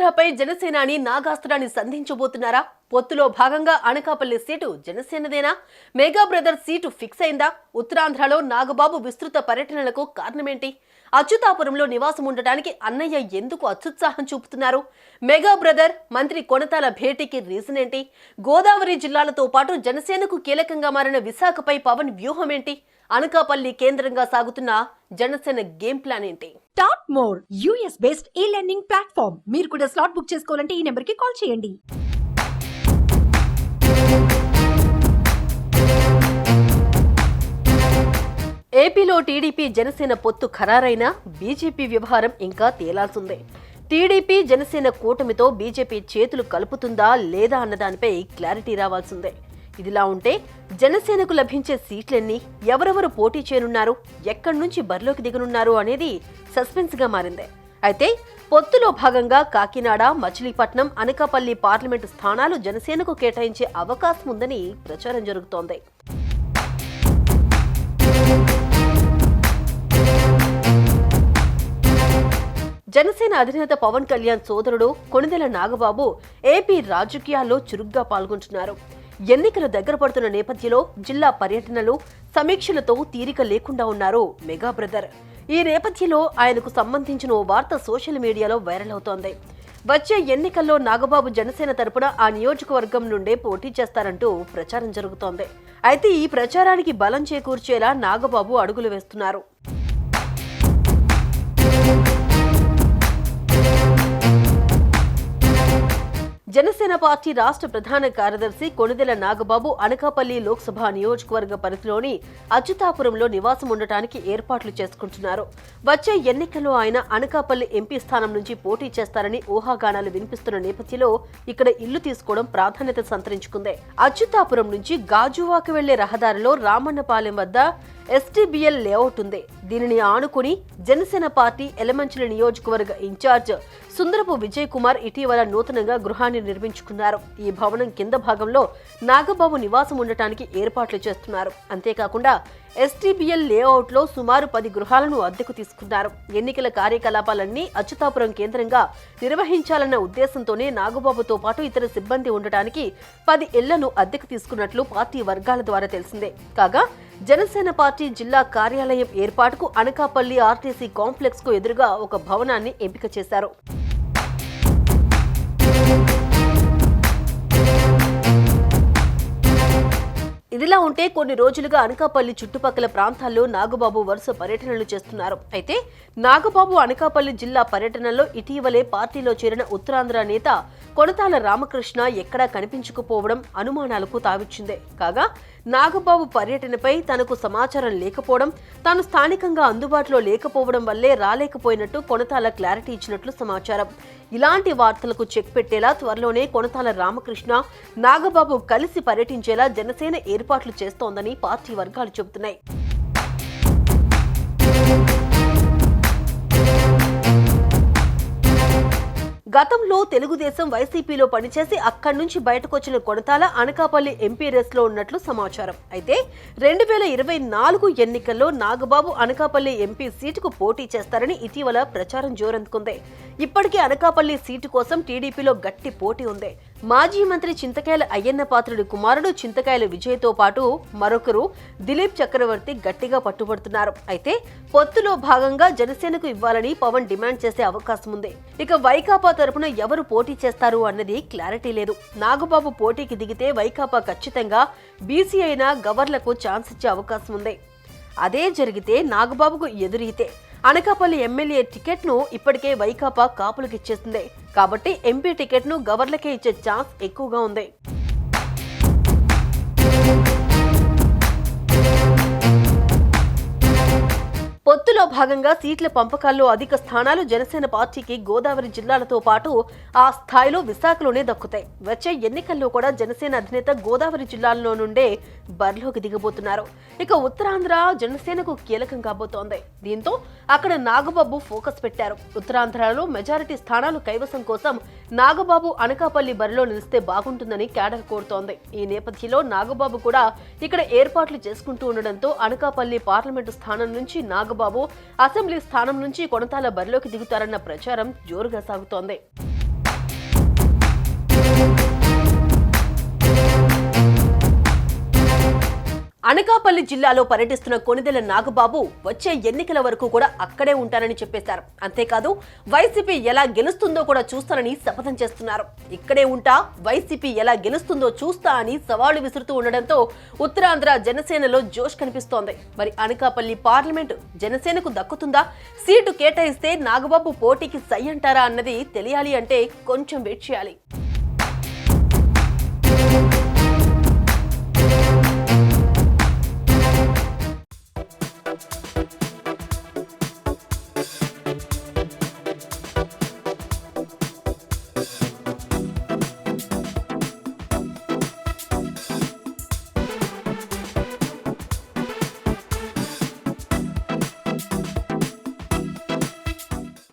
ఆంధ్రపై జనసేనాని నాగాస్త్రాన్ని సంధించబోతున్నారా? పొత్తులో భాగంగా అనకాపల్లి సీటు జనసేనదేనా? మెగా బ్రదర్ సీటు ఫిక్స్ అయిందా? ఉత్తరాంధ్రలో నాగబాబు విస్తృత పర్యటనలకు కారణమేంటి? అచ్యుతాపురంలో నివాసం ఉండటానికి అన్నయ్య ఎందుకు అత్యుత్సాహం చూపుతున్నారు? మెగా బ్రదర్ మంత్రి కొనతాల భేటీకి రీజన్ ఏంటి? గోదావరి జిల్లాలతో పాటు జనసేనకు కీలకంగా మారిన విశాఖపై పవన్ వ్యూహం ఏంటి అనకాపల్లి కేంద్రంగా సాగుతున్న జనసేన గేమ్ ప్లాన్ ఏంటి? Top more US based e learning platform మీరు కూడా స్లాట్ బుక్ చేసుకోవాలంటే ఈ నెంబర్కి కాల్ చేయండి. ఏపీలో టీడీపీ జనసేన పొత్తు ఖరారైనా బీజేపీ వ్యవహారం ఇంకా తేలాల్సిందే. టీడీపీ జనసేన కూటమితో బీజేపీ చేతులు కలుపుతుందా లేదా అన్నదానిపై క్లారిటీ రావాల్సిందే. ఇదిలా ఉంటే జనసేనకు లభించే సీట్లన్నీ ఎవరెవరు పోటీ చేయనున్నారు ఎక్కడి నుంచి బరిలోకి దిగనున్నారు అనేది సస్పెన్స్గా మారింది. అయితే పొత్తులో భాగంగా కాకినాడ మచిలీపట్నం అనకాపల్లి పార్లమెంటు స్థానాలు జనసేనకు కేటాయించే అవకాశం ఉందని ప్రచారం జరుగుతోంది. జనసేన అధినేత పవన్ కళ్యాణ్ సోదరుడు కొణిదెల నాగబాబు ఏపీ రాజకీయాల్లో చురుగ్గా పాల్గొంటున్నారు. ఎన్నికలు దగ్గర పడుతున్న నేపథ్యంలో జిల్లా పర్యటనలు సమీక్షలతో తీరిక లేకుండా ఉన్నారు మెగా బ్రదర్. ఈ నేపథ్యంలో ఆయనకు సంబంధించిన ఓ వార్త సోషల్ మీడియాలో వైరల్ అవుతోంది. వచ్చే ఎన్నికల్లో నాగబాబు జనసేన తరపున ఆ నియోజకవర్గం నుండే పోటీ చేస్తారంటూ ప్రచారం జరుగుతోంది. అయితే ఈ ప్రచారానికి బలం చేకూర్చేలా నాగబాబు అడుగులు వేస్తున్నారు. జనసేన పార్టీ రాష్ట్ర ప్రధాన కార్యదర్శి కొణిదెల నాగబాబు అనకాపల్లి లోక్సభ నియోజకవర్గ పరిధిలోని అచ్యుతాపురంలో నివాసం ఉండటానికి ఏర్పాట్లు చేసుకుంటున్నారు. వచ్చే ఎన్నికల్లో ఆయన అనకాపల్లి ఎంపీ స్థానం నుంచి పోటీ చేస్తారని ఊహాగానాలు వినిపిస్తున్న నేపథ్యంలో ఇక్కడ ఇల్లు తీసుకోవడం ప్రాధాన్యత సంతరించుకుంది. అచ్యుతాపురం నుంచి గాజువాకు వెళ్ళే రహదారిలో రామన్నపాలెం వద్ద ఎస్టీబీఎల్ లేఅవుట్ ఉంది. దీనిని ఆనుకుని జనసేన పార్టీ ఎలమంచిలి నియోజకవర్గ ఇన్ఛార్జ్ సుందరపు విజయ్ కుమార్ ఇటీవల నూతనంగా గృహాన్ని నిర్మించుకున్నారు. ఈ భవనం కింద భాగంలో నాగబాబు నివాసం ఉండటానికి ఏర్పాట్లు చేస్తున్నారు. అంతేకాకుండా ఎస్టీబీఎల్ లేఅవుట్లో సుమారు పది గృహాలను అద్దెకు తీసుకున్నారు. ఎన్నికల కార్యకలాపాలన్నీ అచ్యుతాపురం కేంద్రంగా నిర్వహించాలన్న ఉద్దేశంతోనే నాగబాబుతో పాటు ఇతర సిబ్బంది ఉండటానికి పది ఇళ్ళను అద్దెకు తీసుకున్నట్లు పార్టీ వర్గాల ద్వారా తెలిసిందే. కాగా జనసేన పార్టీ జిల్లా కార్యాలయం ఏర్పాటుకు అనకాపల్లి ఆర్టీసీ కాంప్లెక్స్కు ఎదురుగా ఒక భవనాన్ని ఎంపిక చేశారు. ఇదిలా ఉంటే కొన్ని రోజులుగా అనకాపల్లి చుట్టుపక్కల ప్రాంతాల్లో నాగబాబు వరుస పర్యటనలు చేస్తున్నారు. అయితే నాగబాబు అనకాపల్లి జిల్లా పర్యటనలో ఇటీవలే పార్టీలో చేరిన ఉత్తరాంధ్ర నేత కొనతాల రామకృష్ణ ఎక్కడా కనిపించకపోవడం అనుమానాలకు తావిచ్చిందే. కాగా నాగబాబు పర్యటనపై తనకు సమాచారం లేకపోవడం తాను స్థానికంగా అందుబాటులో లేకపోవడం వల్లే రాలేకపోయినట్టు కొనతాల క్లారిటీ ఇచ్చినట్లు సమాచారం. ఇలాంటి వార్తలకు చెక్ పెట్టేలా త్వరలోనే కొనతాల రామకృష్ణ నాగబాబు కలిసి పర్యటించేలా జనసేన ఏర్పాట్లు చేస్తోందని పార్టీ వర్గాలు చెబుతున్నాయి. గతంలో తెలుగుదేశం వైసీపీలో పనిచేసి అక్కడి నుంచి బయటకొచ్చిన కొనతాల అనకాపల్లి ఎంపీ రేస్లో ఉన్నట్లు సమాచారం. అయితే రెండు వేల ఇరవై నాలుగు ఎన్నికల్లో నాగబాబు అనకాపల్లి ఎంపీ సీటుకు పోటీ చేస్తారని ఇటీవల ప్రచారం జోరందుకుంది. ఇప్పటికే అనకాపల్లి సీటు కోసం టీడీపీలో గట్టి పోటీ ఉంది. మాజీ మంత్రి చింతకాయల అయ్యన్న పాత్రుడి కుమారుడు చింతకాయల విజయ్తో పాటు మరొకరు దిలీప్ చక్రవర్తి గట్టిగా పట్టుబడుతున్నారు. అయితే పొత్తులో భాగంగా జనసేనకు ఇవ్వాలని పవన్ డిమాండ్ చేసే అవకాశం ఉంది. ఇక వైకాపా తరపున ఎవరు పోటీ చేస్తారు అన్నది క్లారిటీ లేదు. నాగబాబు పోటీకి దిగితే వైకాపా ఖచ్చితంగా బీసీ అయిన గవర్లకు ఛాన్స్ ఇచ్చే అవకాశం ఉంది. అదే జరిగితే నాగబాబుకు ఎదురీతే అనకాపల్లి ఎమ్మెల్యే టికెట్ను ఇప్పటికే వైకాపా కాపులకు ఇచ్చేసింది కాబట్టి ఎంపీ టికెట్ను గవర్నర్కే ఇచ్చే ఛాన్స్ ఎక్కువగా ఉంది. పొత్తులో భాగంగా సీట్ల పంపకాల్లో అధిక స్థానాలు జనసేన పార్టీకి గోదావరి జిల్లాలతో పాటు ఆ స్థాయిలో విశాఖలోనే దక్కుతాయి. వచ్చే ఎన్నికల్లో కూడా జనసేన అధినేత గోదావరి జిల్లాల్లో నుండే బరిలోకి దిగబోతున్నారు. ఇక ఉత్తరాంధ్ర జనసేనకు కీలకం కాబోతోంది. దీంతో అక్కడ నాగబాబు ఫోకస్ పెట్టారు. ఉత్తరాంధ్రలో మెజారిటీ స్థానాలు కైవసం కోసం నాగబాబు అనకాపల్లి బరిలో నిలిస్తే బాగుంటుందని కేడర్ కోరుతోంది. ఈ నేపథ్యంలో నాగబాబు కూడా ఇక్కడ ఏర్పాట్లు చేసుకుంటూ ఉండడంతో అనకాపల్లి పార్లమెంటు స్థానం నుంచి నాగబాబు అసెంబ్లీ స్థానం నుంచి కొనతాల బరిలోకి దిగుతారన్న ప్రచారం జోరుగా సాగుతోంది. అనకాపల్లి జిల్లాలో పర్యటిస్తున్న కొనిదెల నాగబాబు వచ్చే ఎన్నికల వరకు కూడా అక్కడే ఉంటారని చెప్పేశారు. అంతేకాదు వైసీపీ ఎలా గెలుస్తుందో కూడా చూస్తానని శపథం చేస్తున్నారు. ఇక్కడే ఉంటా వైసీపీ ఎలా గెలుస్తుందో చూస్తా అని సవాళ్ళు విసురుతూ ఉండడంతో ఉత్తరాంధ్ర జనసేనలో జోష్ కనిపిస్తోంది. మరి అనకాపల్లి పార్లమెంటు జనసేనకు దక్కుతుందా? సీటు కేటాయిస్తే నాగబాబు పోటీకి సై అంటారా అన్నది తెలియాలి అంటే కొంచెం వెయిట్ చేయాలి.